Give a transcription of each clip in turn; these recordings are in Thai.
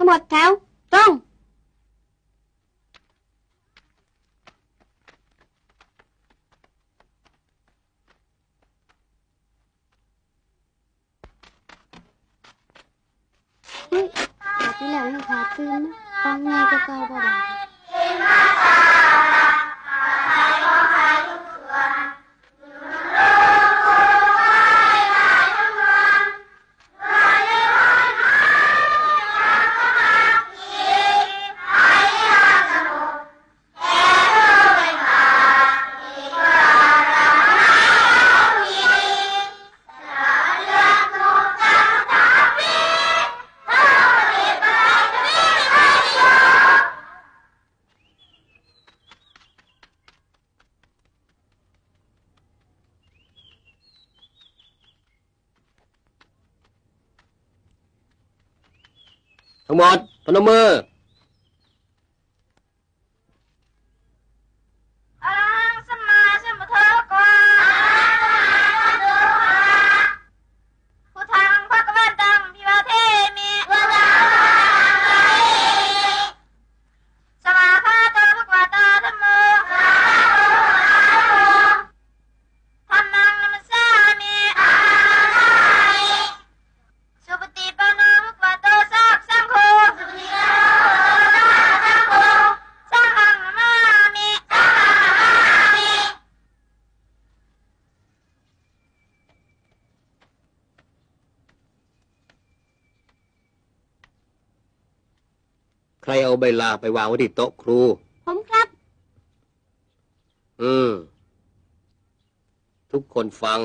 ทั้งหมดแถวตรงเฮ้ยแบบที่แล้วยังขาดตื่นนะฟังไงก็เก่าบ่ได้ ทั้งหมดพนมมือ รเอาใบลาไปวางไว้ที่โต๊ะครู ผมครับ อืม ทุกคนฟัง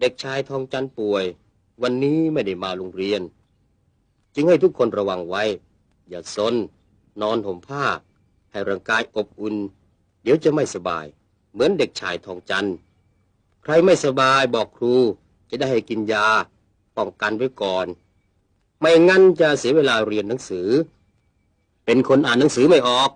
เด็กชายทองจันทร์ป่วย วันนี้ไม่ได้มาโรงเรียน จึงให้ทุกคนระวังไว้ อย่าซนนอนห่มผ้า ให้ร่างกายอบอุ่น เดี๋ยวจะไม่สบาย เหมือนเด็กชายทองจันทร์ใครไม่สบายบอกครู จะได้ให้กินยาป้องกันไว้ก่อน ไม่งั้นจะเสียเวลาเรียนหนังสือ เป็นคนอ่านหนังสือไม่ออก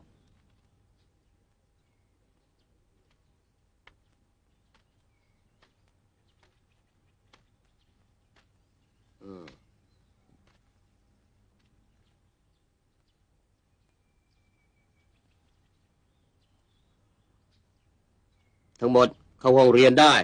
ทั้งหมดเข้าห้องเรียนได้